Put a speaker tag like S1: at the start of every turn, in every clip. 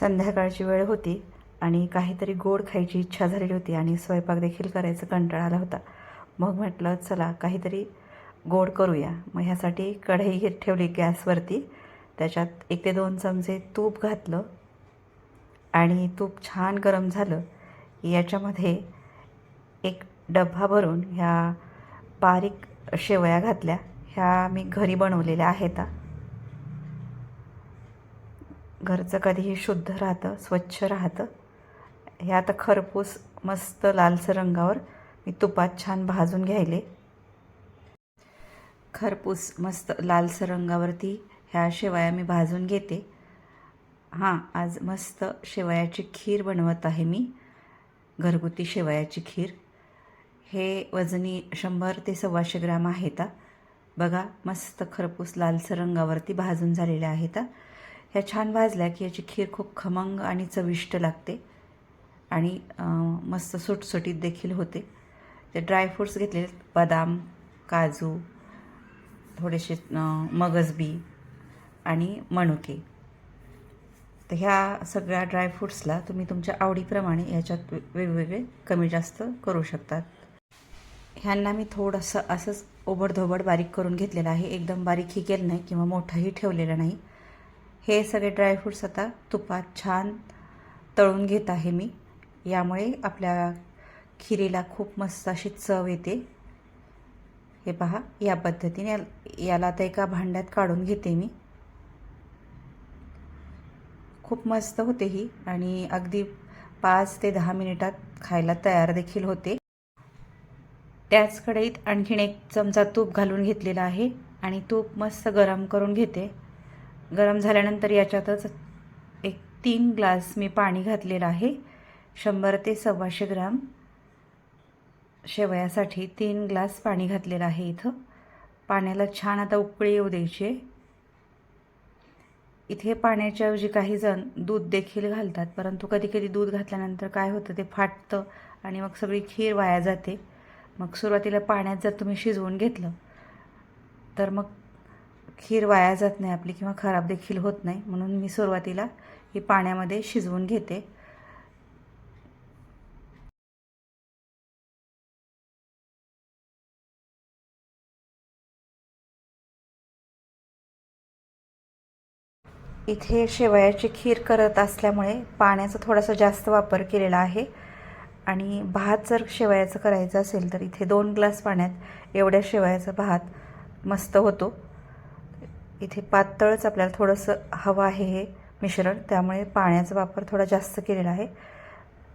S1: संध्याकाळची वेळ होती आणि काहीतरी गोड खायची इच्छा झालेली होती आणि स्वयंपाक देखील करायचा कंटाळा आला होता. मग म्हटलं चला काहीतरी गोड करूया. मग ह्यासाठी कढई घेत ठेवली गॅसवरती. त्याच्यात एक ते दोन चमचे तूप घातलं आणि तूप छान गरम झालं. याच्यामध्ये एक डब्बा भरून ह्या बारीक शेवया घातल्या. ह्या मी घरी बनवलेल्या आहेत. घरचं कधीही शुद्ध राहतं स्वच्छ राहतं. हे आता खरपूस मस्त लालसर रंगावर मी तुपात छान भाजून घ्यायले. खरपूस मस्त लालसर रंगावरती ह्या शेवया मी भाजून घेते. हां आज मस्त शेवयाची खीर बनवत आहे मी. घरगुती शेवयाची खीर. हे वजनी शंभर ते सव्वाशे ग्राम आहेत. हा. बघा मस्त खरपूस लालसर रंगावरती भाजून झालेल्या आहेत. ह्या छान भाजल्या की याची खीर खूप खमंग आणि चविष्ट लागते. आणि मस्त सुटसुटीत देखील होते. ते ड्रायफ्रूट्स घेतलेले बदाम काजू थोडेसे मगजबी आणि मनुके. तर ह्या सगळ्या ड्रायफ्रूट्सला तुम्ही तुमच्या आवडीप्रमाणे याच्यात वे- वेगवेगळे कमी जास्त करू शकतात. ह्यांना मी थोडंसं असंच ओबडधोबड बारीक करून घेतलेलं आहे. एकदम बारीकही केलं नाही किंवा मोठंही ठेवलेलं नाही. हे सगळे ड्रायफ्रूट्स आता तुपात छान तळून घेत आहे मी. यामुळे आपल्या खिरीला खूप मस्त अशी चव येते. हे पहा या पद्धतीने याला आता एका भांड्यात काढून घेते मी. खूप मस्त होते ही आणि अगदी पाच ते दहा मिनिटात खायला तयार देखील होते. त्याच कढईत आणखीन एक चमचा तूप घालून घेतलेला आहे आणि तूप मस्त गरम करून घेते. गरम झाल्यानंतर याच्यातच एक तीन ग्लास मी पाणी घातलेलं आहे. शंभर ते सव्वाशे ग्राम शेवयासाठी तीन ग्लास पाणी घातलेलं आहे इथं. पाण्याला छान आता उकळी येऊ द्यायची इथे पाण्याच्या ऐवजी काही जण दूध देखील घालतात परंतु कधी कधी दूध घातल्यानंतर काय होतं ते फाटतं आणि मग सगळी खीर वाया जाते. मग सुरुवातीला पाण्यात जर तुम्ही शिजवून घेतलं तर मग खीर वाया जात नाही आपली किंवा खराब देखील होत नाही. म्हणून मी सुरुवातीला ही पाण्यामध्ये शिजवून घेते. इथे शेवयाची खीर करत असल्यामुळे पाण्याचा थोडासा जास्त वापर केलेला आहे. आणि भात जर शेवयाचं करायचं असेल तर इथे दोन ग्लास पाण्यात एवढ्या शेवयाचा भात मस्त होतो. इथे पातळच आपल्याला थोडंसं हवं आहे हे मिश्रण. त्यामुळे पाण्याचा वापर थोडा जास्त केलेला आहे.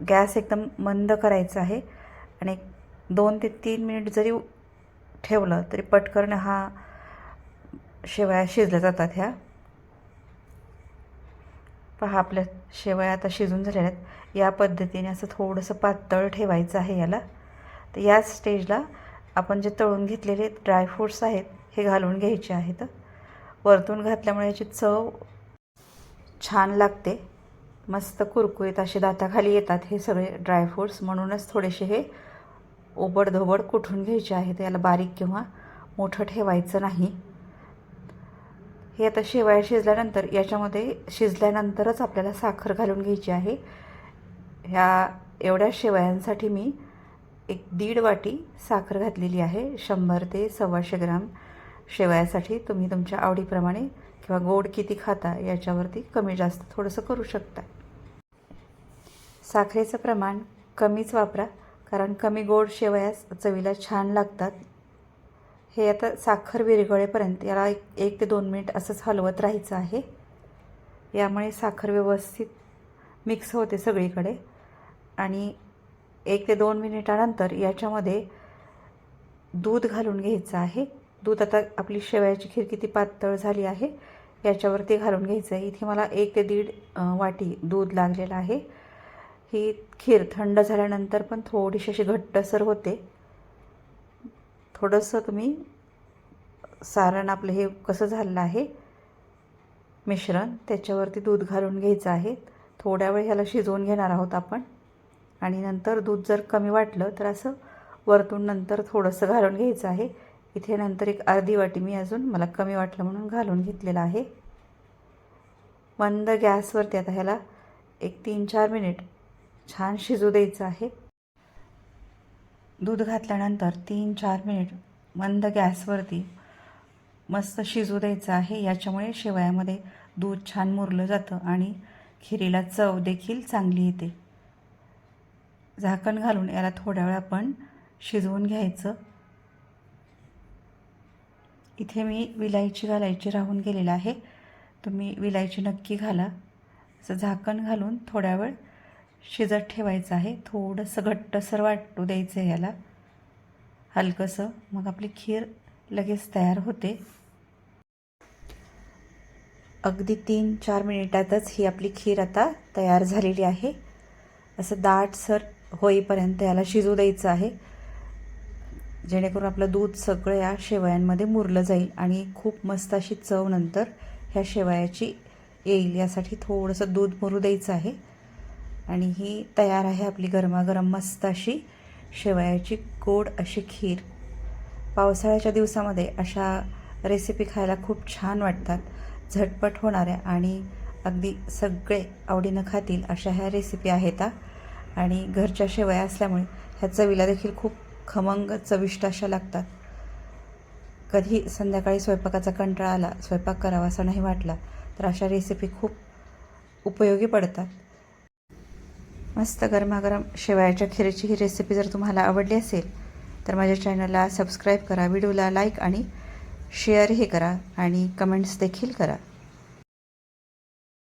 S1: गॅस एकदम मंद करायचा आहे. आणि एक दोन ते तीन मिनिट जरी ठेवलं तरी पटकन हा शेवया शिजल्या जातात ह्या. पहा आपल्या शेवया आता शिजून झालेल्या आहेत. या पद्धतीने असं थोडंसं पातळ ठेवायचं आहे याला. तर या स्टेजला आपण जे तळून घेतलेले ड्रायफ्रूट्स आहेत हे घालून घ्यायचे आहेत. परतून घातल्यामुळे याची चव छान लागते. मस्त कुरकुरीत असे दाताखाली येतात हे सगळे ड्रायफ्रूट्स म्हणूनच थोडेसे हे ओबडधोबड कुठून घ्यायचे आहेत याला बारीक किंवा मोठं ठेवायचं नाही. हे आता शेवया शिजल्यानंतर याच्यामध्ये शिजल्यानंतरच आपल्याला साखर घालून घ्यायची आहे. ह्या एवढ्या शेवयांसाठी मी एक दीड वाटी साखर घातलेली आहे. शंभर ते सव्वाशे ग्राम शेवयासाठी तुम्ही तुमच्या आवडीप्रमाणे किंवा गोड किती खाता याच्यावरती कमी जास्त थोडंसं करू शकता. साखरेचं प्रमाण कमीच वापरा कारण कमी गोड शेवयास चवीला छान लागतात. हे आता साखर विरघळेपर्यंत याला एक एक ते दोन मिनिट असंच हलवत राहायचं आहे. यामुळे साखर व्यवस्थित मिक्स होते सगळीकडे. आणि एक ते दोन मिनिटानंतर याच्यामध्ये दूध घालून घ्यायचं आहे. दूध आता आपली शेवयाची खीर किती पातळ झाली आहे याच्यावरती घालून घ्यायचं आहे इथे मला एक ते दीड वाटी दूध लागलेलं आहे. ही खीर थंड झाल्यानंतर पण थोडीशी अशी घट्टसर होते. थोडंसं तुम्ही सारण आपलं हे कसं झालेलं आहे मिश्रण त्याच्यावरती दूध घालून घ्यायचं आहे. थोड्या वेळ ह्याला शिजवून घेणार आहोत आपण. आणि नंतर दूध जर कमी वाटलं तर असं वरतून नंतर थोडंसं घालून घ्यायचं आहे. इथे नंतर एक अर्धी वाटी मी अजून मला कमी वाटलं म्हणून घालून घेतलेलं आहे. मंद गॅसवरती आता ह्याला एक तीन चार मिनिट छान शिजू द्यायचं आहे. दूध घातल्यानंतर तीन चार मिनिट मंद गॅसवरती मस्त शिजू द्यायचं आहे. याच्यामुळे शेवयामध्ये दूध छान मुरलं जातं आणि खिरीला चव देखील चांगली येते. झाकण घालून याला थोड्या वेळ आपण शिजवून घ्यायचं. इथे मी विलायची घालायची राहून गेलेलं आहे. तुम्ही विलायची नक्की घाला. असं झाकण घालून थोड्या वेळ शिजत ठेवायचं आहे. थोडंसं घट्टसर वाटू द्यायचं आहे याला. हलकंसं. मग आपली खीर लगेच तयार होते. अगदी तीन चार मिनिटातच ही आपली खीर आता तयार झालेली आहे. असं दाटसर होईपर्यंत याला शिजू द्यायचं आहे. जेणेकरून आपलं दूध सगळं या शेवयांमध्ये मुरलं जाईल आणि खूप मस्त अशी चव नंतर ह्या शेवयाची येईल. यासाठी थोडंसं दूध मुरू द्यायचं आहे. आणि ही तयार आहे आपली गरमागरम मस्त अशी शेवयाची गोड अशी खीर. पावसाळ्याच्या दिवसामध्ये अशा रेसिपी खायला खूप छान वाटतात. झटपट होणाऱ्या आणि अगदी सगळे आवडीनं खातील अशा ह्या रेसिपी आहेत आणि घरच्या शेवया असल्यामुळे ह्या चवीला देखील खूप खमंग चविष्ट अशा लागतात. कधी संध्याकाळी स्वयंपाकाचा कंटाळा आला स्वयंपाक करावा असा नाही वाटला तर अशा रेसिपी खूप उपयोगी पडतात. मस्त गरमागरम शेवयाच्या खिरीची ही रेसिपी जर तुम्हाला आवडली असेल तर माझ्या चॅनलला सबस्क्राईब करा व्हिडिओला लाईक आणि शेअरही करा आणि कमेंट्स देखील करा.